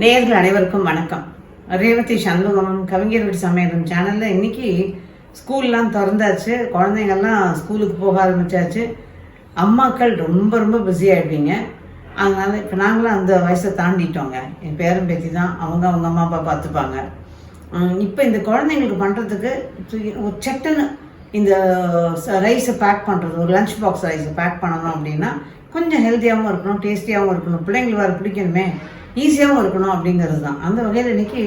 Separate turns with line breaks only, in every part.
நேயர்கள் அனைவருக்கும் வணக்கம். ரேவதி சண்முகமும் கவிஞர் வீடு சமையலும் சேனலில் இன்னைக்கு ஸ்கூல்லாம் திறந்தாச்சு. குழந்தைங்கள்லாம் ஸ்கூலுக்கு போக ஆரம்பிச்சாச்சு. அம்மாக்கள் ரொம்ப ரொம்ப பிஸி ஆகிடுவீங்க அதனால் இப்போ நாங்களும் அந்த வயசை தாண்டிட்டோங்க. என் பேரன் பேத்தி தான். அவங்க அவங்க அம்மா அப்பா பார்த்துப்பாங்க. இப்போ இந்த குழந்தைங்களுக்கு பண்ணுறதுக்கு சட்டுன்னு இந்த ரைஸை பேக் பண்ணுறது ஒரு லஞ்ச் பாக்ஸ் ரைஸை பேக் பண்ணணும் அப்படின்னா கொஞ்சம் ஹெல்த்தியாகவும் இருக்கணும் டேஸ்டியாகவும் இருக்கணும். பிள்ளைங்களுக்கு வேறு பிடிக்கணுமே. ஈஸியாகவும் இருக்கணும் அப்படிங்கிறது தான். அந்த வகையில் இன்னைக்கு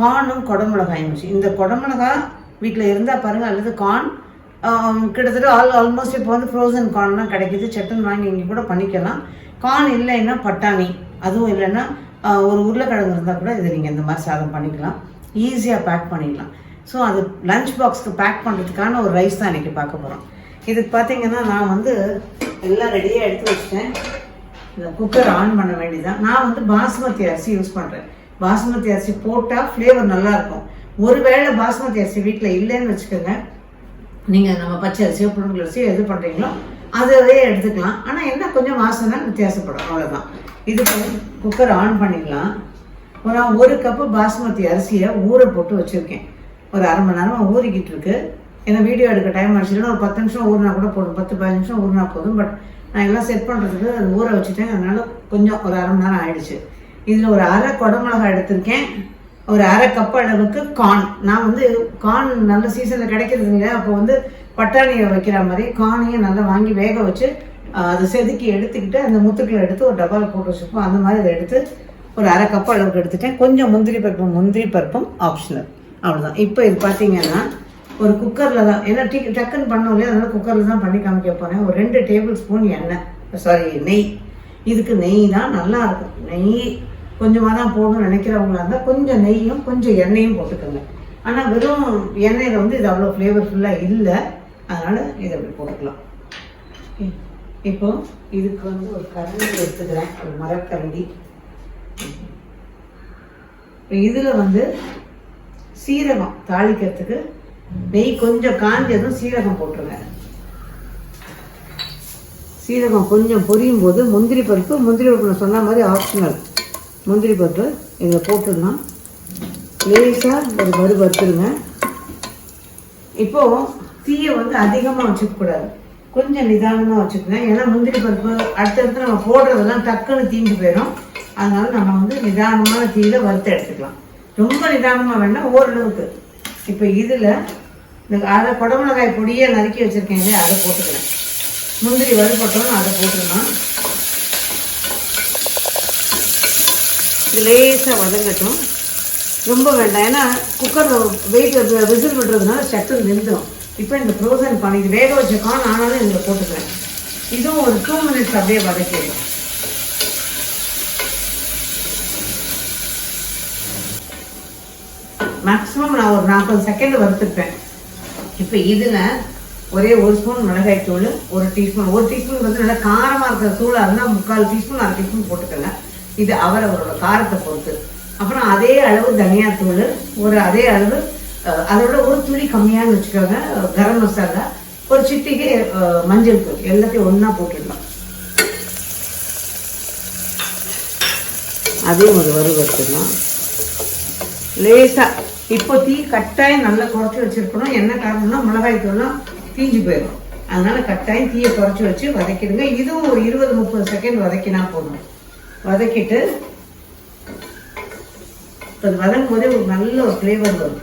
கார்னும் குடமிளகாயும் இருந்துச்சு இந்த குடமிளகா வீட்டில் இருந்தால் பாருங்கள் அல்லது கார்ன் கிட்டத்தட்ட ஆல் ஆல்மோஸ்ட் இப்போ வந்து ஃப்ரோசன் கார்ன்லாம் கிடைக்குது. சட்டன் வாங்கி இங்கே கூட பண்ணிக்கலாம். கார்ன் இல்லைன்னா பட்டாணி அதுவும் இல்லைன்னா ஒரு உருளைக்கிழங்கு இருந்தால் கூட இதை நீங்கள் இந்த மாதிரி சாதம் பண்ணிக்கலாம். ஈஸியாக பேக் பண்ணிக்கலாம். ஸோ அது லஞ்ச் பாக்ஸ்க்கு பேக் பண்ணுறதுக்கான ஒரு ரைஸ் தான் இன்றைக்கி பார்க்க போகிறோம் இதுக்கு பார்த்தீங்கன்னா நான் வந்து எல்லாம் ரெடியாக எடுத்து வச்சிட்டேன். இந்த குக்கர் ஆன் பண்ண வேண்டியதான் நான் வந்து பாஸ்மதி அரிசி யூஸ் பண்ணுறேன் பாஸ்மதி அரிசி போட்டால் ஃப்ளேவர் நல்லாயிருக்கும் ஒருவேளை பாஸ்மதி அரிசி வீட்டில் இல்லைன்னு வச்சுக்கோங்க. நீங்கள் நம்ம பச்சை அரிசியோ புழுங்கல் அரிசியோ எது பண்ணுறீங்களோ அதவே எடுத்துக்கலாம். ஆனால் என்ன கொஞ்சம் வாசனை வித்தியாசப்படும். அவ்வளோதான் இது குக்கர் ஆன் பண்ணிக்கலாம். ஒரு நான் ஒரு கப்பு பாஸ்மதி அரிசியை ஊற போட்டு வச்சுருக்கேன். ஒரு அரை மணி நேரமாக ஊறிக்கிட்டு இருக்கு. ஏன்னா வீடியோ எடுக்க டைம் ஆச்சுன்னா ஒரு பத்து நிமிஷம் ஊறினா கூட போதும். பத்து பதினஞ்சு நிமிஷம் ஊறினா போதும். பட் நான் எல்லாம் செட் பண்ணுறதுக்கு அது ஊற வச்சுட்டேன். அதனால் கொஞ்சம் ஒரு அரை மணி நேரம் ஆயிடுச்சு. இதில் ஒரு அரை குடமிளகாய் எடுத்திருக்கேன். ஒரு அரை கப் அளவுக்கு கார்ன் நான் வந்து கார்ன் நல்ல சீசனில் கிடைக்கிறது இல்லையா அப்போ வந்து பட்டாணியை வைக்கிற மாதிரி கார்னையும் நல்லா வாங்கி வேக வச்சு அதை செதுக்கி எடுத்துக்கிட்டு அந்த முத்துக்களை எடுத்து ஒரு டப்பாவில் போட்டு வச்சுருப்போம் அந்த மாதிரி அதை எடுத்து ஒரு அரை கப் அளவுக்கு எடுத்துட்டேன். கொஞ்சம் முந்திரி பருப்பும் முந்திரி பருப்பும் ஆப்ஷனல் அவ்வளோதான் இப்போ இது பார்த்தீங்கன்னா ஒரு குக்கரில் தான். ஏன்னா டீ டக்குன்னு பண்ணோம் இல்லையா? அதனால் குக்கரில் தான் பண்ணி காமிக்க போகிறேன் ஒரு ரெண்டு டேபிள் ஸ்பூன் எண்ணெய். சாரி நெய். இதுக்கு நெய் தான் நல்லா இருக்கும். நெய் கொஞ்சமாக தான் போடணும்னு நினைக்கிறவங்களா இருந்தால் கொஞ்சம் நெய்யும் கொஞ்சம் எண்ணெயும் போட்டுக்கோங்க. ஆனால் வெறும் எண்ணெயில் வந்து இது அவ்வளோ ஃப்ளேவர்ஃபுல்லாக இல்லை. அதனால் இதை அப்படி போட்டுக்கலாம். இப்போ இதுக்கு வந்து ஒரு கரண்டி எடுத்துக்கிறேன். ஒரு மரக்கரண்டி. இப்போ இதில் வந்து சீரகம் தாளிக்கிறதுக்கு நெய் கொஞ்சம் காஞ்சதும் சீரகம் போட்டுருங்க. சீரகம் கொஞ்சம் பொரியும் போது முந்திரி பருப்பு முந்திரி பருப்பு நான் சொன்ன மாதிரி ஆப்ஷனல் முந்திரி பருப்பு இதில் போட்டுடலாம். லேசாக ஒரு வறு வறுத்துருங்க. இப்போ தீயை வந்து அதிகமாக வச்சுக்கக்கூடாது. கொஞ்சம் நிதானமாக வச்சுக்கோங்க. ஏன்னா முந்திரி பருப்பு அடுத்தடுத்து நம்ம போடுறதெல்லாம் டக்குன்னு தீஞ்சு போயிடும். அதனால நம்ம வந்து நிதானமான தீயில வறுத்து எடுத்துக்கலாம். ரொம்ப நிதானமாக வேணால் ஓரளவுக்கு. இப்போ இதில் இந்த அதை குடமிளகாய் பொடியை நறுக்கி வச்சுருக்கேன் இல்லையா? அதை போட்டுக்கிறேன். முந்திரி வறுபட்டோம் அதை போட்டுக்கலாம் இது லேசாக வதங்கட்டும். ரொம்ப வேண்டாம். ஏன்னா குக்கர் வெயிட் விசில் விடுறதுனால சட்டு நின்றுடும் இப்போ இந்த ஃப்ரோசன் பண்ணி வேக வச்ச கான் ஆனாலும் இதில் போட்டுக்கிறேன். இதுவும் ஒரு டூ மினிட்ஸ் அப்படியே வதக்கிடும் மேக்ஸிமம் நான் ஒரு நாற்பது செகண்ட் வறுத்துப்பேன். இப்போ இதில் ஒரே ஒரு ஸ்பூன் மிளகாய் தூள் ஒரு டீஸ்பூன் ஒரு டீஸ்பூன் வந்து நல்லா காரமாக இருக்கிற தூளாக இருந்தால் முக்கால் டீஸ்பூன் அரை டீஸ்பூன் போட்டுக்கோங்க. இது அவரவரோட காரத்தை பொறுத்து. அப்புறம் அதே அளவு தனியாத்தூள் ஒரு அதே அளவு அதோட ஒரு துளி கம்மியான்னு வச்சுக்கோங்க கரம் மசாலா ஒரு சிட்டிக்கு மஞ்சள் தூள் எல்லாத்தையும் ஒன்றா போட்டுடலாம். அதையும் ஒரு வறுவறுத்துடலாம். லேசாக லேசா. இப்போ தீ கட்டாயம் நல்லா குறைச்சி வச்சிருக்கணும். என்ன காரணம்னா மிளகாய் தூள்லாம் தீஞ்சு போயிடும். அதனால கட்டாயம் தீயை குறைச்சி வச்சு வதக்கிடுங்க. இதுவும் ஒரு இருபது முப்பது செகண்ட் வதக்கினா போதும். வதக்கிட்டு இப்போ வதங்கும் போதே ஒரு நல்ல ஒரு ஃப்ளேவர் வரும்.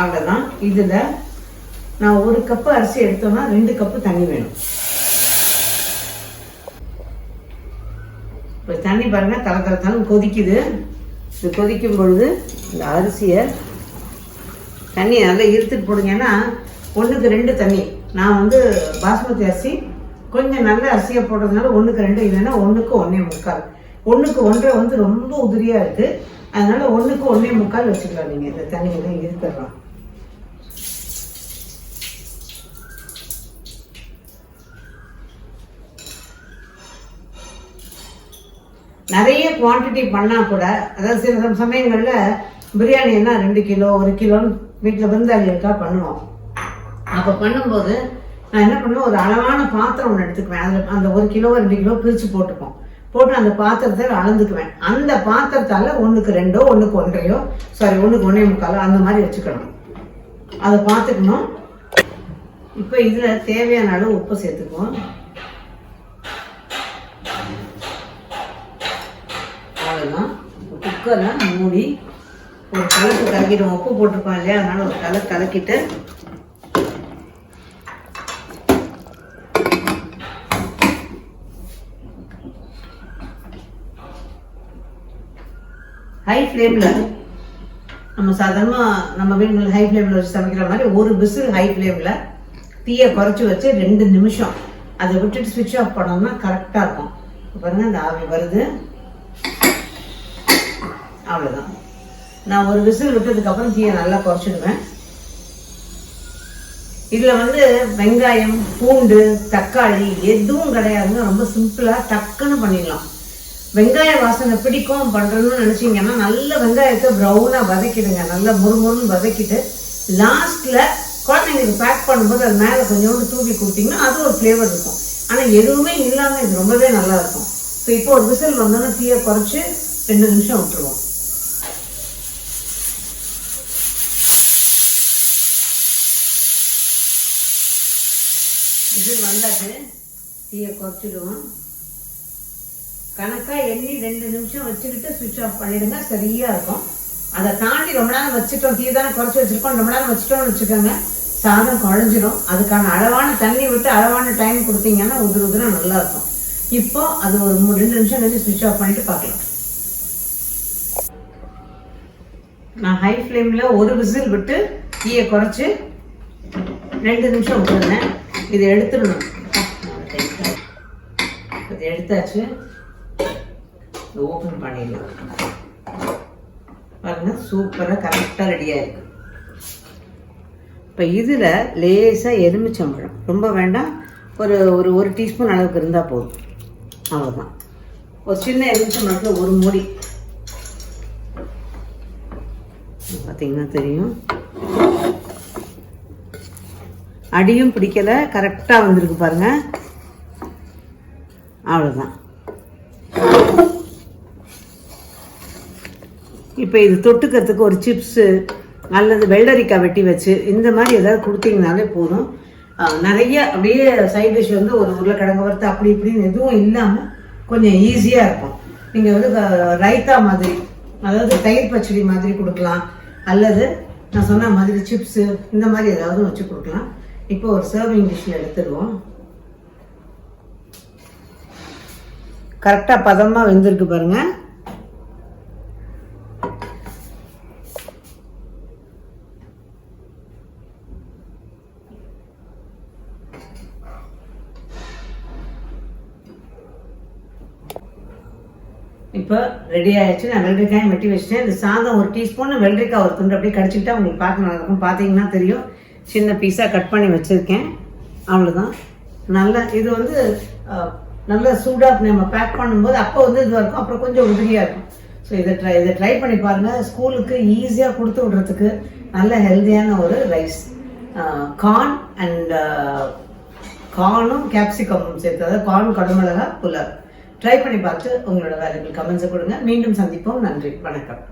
அவ்வளோதான் இதில் நான் ஒரு கப்பு அரிசி எடுத்தோம்னா ரெண்டு கப்பு தண்ணி வேணும். இப்போ தண்ணி பாருங்கள் தலை தலை தலை கொதிக்குது. இது கொதிக்கும் பொழுது இந்த அரிசியை தண்ணியை நல்லா இருத்துட்டு போடுங்க. ஏன்னா ஒன்றுக்கு ரெண்டு தண்ணி. நான் வந்து பாஸ்மதி அரிசி கொஞ்சம் நல்ல அரிசியை போடுறதுனால ஒன்றுக்கு ரெண்டு இல்லைன்னா ஒன்றுக்கு ஒன்றே முக்கால். ஒன்றுக்கு ஒன்றை வந்து ரொம்ப உதிரியாக இருக்குது அதனால் ஒன்றுக்கு ஒன்றே முக்கால் வச்சுக்கலாம் நீங்கள் இந்த தண்ணியெல்லாம் இருக்கிறோம் நிறைய குவாண்டிட்டி பண்ணால் கூட அதாவது சில சமயங்களில் பிரியாணி என்ன ரெண்டு கிலோ ஒரு கிலோன்னு வீட்டில் விருந்தாளிகளுக்காக பண்ணுவோம். அப்போ பண்ணும்போது நான் என்ன பண்ணுவேன் ஒரு அளவான பாத்திரம் ஒன்று எடுத்துக்குவேன். அதில் அந்த ஒரு கிலோ ரெண்டு கிலோ பிரித்து போட்டுப்போம். போட்டு அந்த பாத்திரத்தை அளந்துக்குவேன். அந்த பாத்திரத்தால் ஒன்றுக்கு ரெண்டோ ஒன்றுக்கு ஒன்றையோ சாரி ஒன்றுக்கு ஒன்றே முக்காலோ அந்த மாதிரி வச்சுக்கணும். அதை பார்த்துக்கணும். இப்போ இதில் தேவையான அளவு உப்பு சேர்த்துக்குவோம். அவ்வளோதான் குக்கரை மூடி ஒரு கலக்கு கலக்கிடுவோம் உப்பு போட்டிருக்கோம் இல்லையா? அதனால ஒரு கலக்கு கலக்கிட்டு ஹை ஃப்ளேமில் நம்ம சாதாரணமாக நம்ம வீடுகளில் ஹை ஃப்ளேமில் வச்சு சமைக்கிற மாதிரி ஒரு விசில் ஹை ஃப்ளேமில் தீயை குறைச்சி வச்சு ரெண்டு நிமிஷம். அதை விட்டுட்டு சுவிட்ச் ஆஃப் பண்ணோம்னா கரெக்டாக இருக்கும். பாருங்கள் அந்த ஆவி வருது. அவ்வளோதான் நான் ஒரு விசில் விட்டதுக்கப்புறம் தீயை நல்லா குறைச்சிடுவேன். இதில் வந்து வெங்காயம் பூண்டு தக்காளி எதுவும் கிடையாதுங்க. ரொம்ப சிம்பிளாக டக்குன்னு பண்ணிடலாம். வெங்காய வாசனை பிடிக்கும் பண்ணுறதுன்னு நினச்சிங்கன்னா நல்ல வெங்காயத்தை ப்ரௌனாக வதக்கிடுங்க. நல்லா முறுமுறுன்னு வதக்கிட்டு லாஸ்ட்டில் குழந்தைங்களுக்கு பேக் பண்ணும்போது அது மேலே கொஞ்சோண்டு தூவி கொடுத்தீங்கன்னா அது ஒரு ஃப்ளேவர் இருக்கும். ஆனால் எதுவுமே இல்லாமல் இது ரொம்பவே நல்லா இருக்கும். ஸோ இப்போ ஒரு விசில் வந்தோன்னா தீயை குறைச்சி ரெண்டு நிமிஷம் விட்டுருவோம். இது வந்தாச்சு. தீயை குறைச்சிடுவோம். கணக்காக எண்ணி ரெண்டு நிமிஷம் வச்சுக்கிட்டு சுவிட்ச் ஆஃப் பண்ணிடுங்க. சரியாக இருக்கும். அதை தாண்டி ரொம்ப நேரம் வச்சுட்டோம். தீ தானே குறைச்சி வச்சிருக்கோம். ரொம்ப நேரம் வச்சுட்டோம்னு வச்சுக்கோங்க. சாதம் குழஞ்சிடும் அதுக்கான அளவான தண்ணி விட்டு அளவான டைம் கொடுத்தீங்கன்னா உதிர உதிரம் நல்லா இருக்கும். இப்போ அது ஒரு ரெண்டு நிமிஷம் கழிச்சு சுவிட்ச் ஆஃப் பண்ணிட்டு பார்க்கலாம். நான் ஹை ஃப்ளேமில் ஒரு விசில் விட்டு தீயை குறைச்சி ரெண்டு நிமிஷம் விட்டுருந்தேன். இதை எடுத்துடணும். இது எடுத்தாச்சு. ஓப்பன் பண்ணிடலாம் பாருங்க சூப்பராக கரெக்டாக ரெடியாக இருக்கு இப்போ இதில் லேசாக எலுமிச்சம்பழம். ரொம்ப வேண்டாம். ஒரு ஒரு ஒரு டீஸ்பூன் அளவுக்கு இருந்தால் போதும். அவ்வளோதான் ஒரு சின்ன எலுமிச்சம்பழத்தில் ஒரு மூடி. பார்த்தீங்கன்னா தெரியும். அடியும் பிடிக்கலை கரெக்டாக வந்திருக்கு பாருங்க. அவ்வளோதான் இப்போ இது தொட்டுக்கிறதுக்கு ஒரு சிப்ஸு அல்லது வெள்ளரிக்காய் வெட்டி வச்சு இந்த மாதிரி ஏதாவது கொடுத்தீங்கனாலே போதும். நிறைய அப்படியே சைட் டிஷ் வந்து ஒரு உருளைக்கிழங்கு வறுத்து அப்படி இப்படின்னு எதுவும் இல்லாமல் கொஞ்சம் ஈஸியாக இருக்கும். நீங்கள் வந்து ரைத்தா மாதிரி அதாவது தயிர் பச்சடி மாதிரி கொடுக்கலாம். அல்லது நான் சொன்ன மாதிரி சிப்ஸு இந்த மாதிரி ஏதாவது வச்சு கொடுக்கலாம். இப்போ ஒரு சர்விங் டிஷ்ஷில் எடுத்துருவோம் கரெக்டாக பதமாக வெந்திருக்கு பாருங்க. இப்போ ரெடி ஆயிடுச்சு. நான் வெள்ளரிக்காயும் வெட்டி வச்சிட்டேன். இந்த சாதம் ஒரு டீஸ்பூன் வெள்ளரிக்காய் ஒரு துண்டு அப்படியே கடிச்சிக்கிட்டா உங்களுக்கு பார்க்க நல்லா இருக்கும். பார்த்தீங்கன்னா தெரியும். சின்ன பீஸாக கட் பண்ணி வச்சுருக்கேன். அவ்வளோதான் நல்ல இது வந்து நல்ல சூடாக நம்ம பேக் பண்ணும்போது அப்போ வந்து இதுவாக இருக்கும். அப்புறம் கொஞ்சம் உதிரியாக இருக்கும். ஸோ இதை ட்ரை இதை ட்ரை பண்ணி பாருங்கள் ஸ்கூலுக்கு ஈஸியாக கொடுத்து விடுறதுக்கு நல்ல ஹெல்த்தியான ஒரு ரைஸ் கார்ன் அண்ட் கார்னும் கேப்சிகமும் சேர்த்து அதாவது கார்ன் கடுமிளகா புலர் ட்ரை பண்ணி பார்த்து உங்களோட வேலைகள் கமெண்ட்ஸை கொடுங்க. மீண்டும் சந்திப்போம். நன்றி. வணக்கம்.